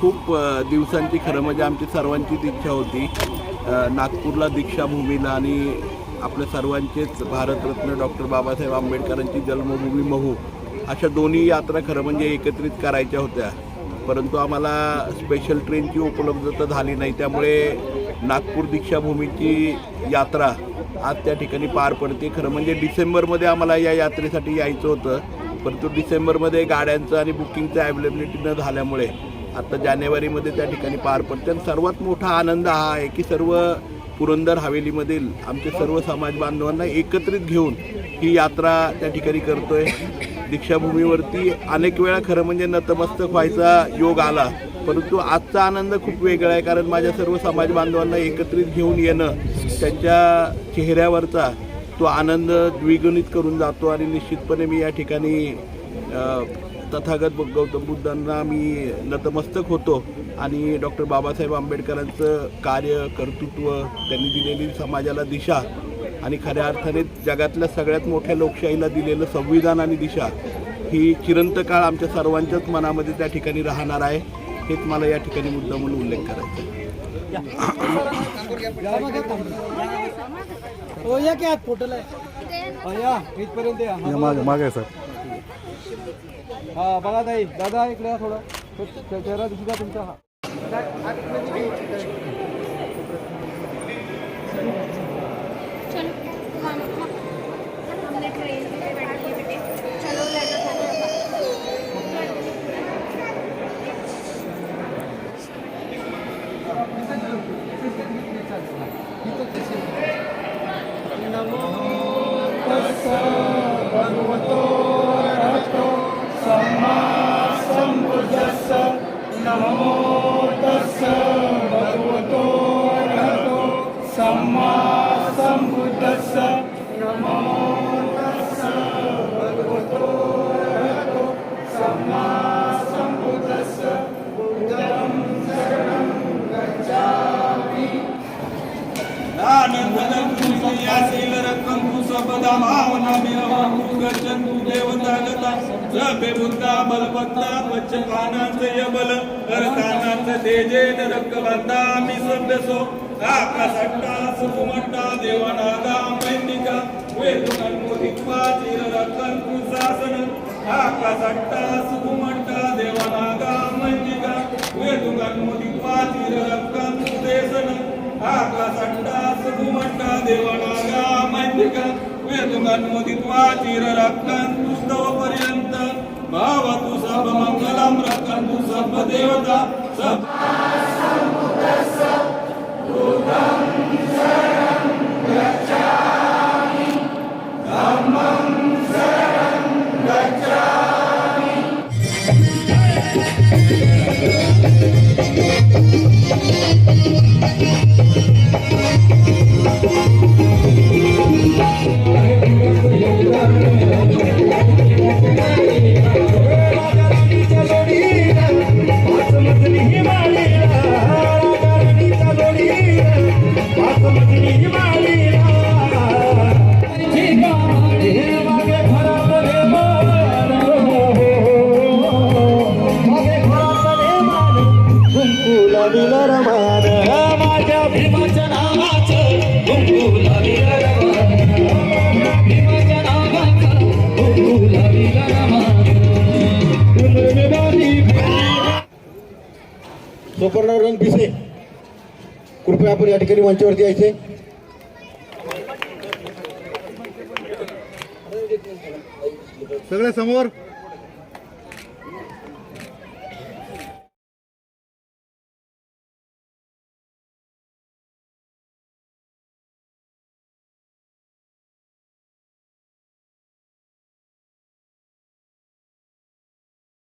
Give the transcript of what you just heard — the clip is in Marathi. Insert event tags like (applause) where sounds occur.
खूप दिवसांची खरं म्हणजे आमची सर्वांचीच इच्छा होती. नागपूरला दीक्षाभूमीला आणि आपल्या सर्वांचेच भारतरत्न डॉक्टर बाबासाहेब आंबेडकरांची जन्मभूमी महू अशा दोन्ही यात्रा खरं म्हणजे एकत्रित करायच्या होत्या. परंतु आम्हाला स्पेशल ट्रेनची उपलब्धता झाली नाही. त्यामुळे नागपूर दीक्षाभूमीची यात्रा आज त्या ठिकाणी पार पडते. खरं म्हणजे डिसेंबरमध्ये आम्हाला या यात्रेसाठी यायचं होतं. परंतु डिसेंबरमध्ये गाड्यांचं आणि बुकिंगचं अवेलेबिलिटी न झाल्यामुळे आता जानेवारीमध्ये त्या ठिकाणी पार पडते. आणि सर्वात मोठा आनंद हा आहे की सर्व पुरंदर हवेलीमधील आमचे सर्व समाज बांधवांना एकत्रित घेऊन ही यात्रा त्या ठिकाणी करतोय. दीक्षाभूमीवरती अनेक वेळा खरं म्हणजे नतमस्तक व्हायचा योग आला परंतु आजचा आनंद खूप वेगळा आहे कारण माझ्या सर्व समाज बांधवांना एकत्रित घेऊन येणं त्यांच्या चेहऱ्यावरचा तो आनंद द्विगुणित करून जातो. आणि निश्चितपणे मी या ठिकाणी तथागत गौतम बुद्धांना मी नतमस्तक होतो आणि डॉक्टर बाबासाहेब आंबेडकरांचं कार्य कर्तृत्व त्यांनी दिलेली समाजाला दिशा आणि खऱ्या अर्थाने जगातल्या सगळ्यात मोठ्या लोकशाहीला दिलेलं संविधान आणि दिशा ही चिरंत काळ आमच्या सर्वांच्याच मनामध्ये त्या ठिकाणी राहणार आहे. हेच मला या ठिकाणी मुद्दा म्हणून उल्लेख करायचा आहे. (coughs) या. की मागे सर. हा बघा ताई दादा इकडे या थोडं. चेहरा दिसू द्या तुमचा. हा Oh. रक्कम कुसपदा भावना मिरवाहू गच्छन्तु देवता गता सभे बुद्धा बलपत्ता पच्चकानांचे यबल. करतानांच तेजेन रक्कबंधा मी सभ्यसो आकाशट्टा सुकुमट्टा देवनागा मैंदिका वेदुकन्मुदित्वा चिर रक्कन कुशासन आकाशट्टा सुकुमट्टा देवनागा मैंदिका वेदुकन्मुदित्वा चिर रक्कन कुदेशन आकाशट्टा सुकुमट्टा देवनागा मैंदिका वेदुकन्मुदित्वा चिर रक्कन तुस्तव पर्यंत भावतु सब मंगलम रक्कन्तु सब देवता सब माझ्या भीमाच्या नावाचं भीमाच्या सोपर्णरंग पिसे कृपया आपण या ठिकाणी मंचावरती यायचे. सगळे समोर?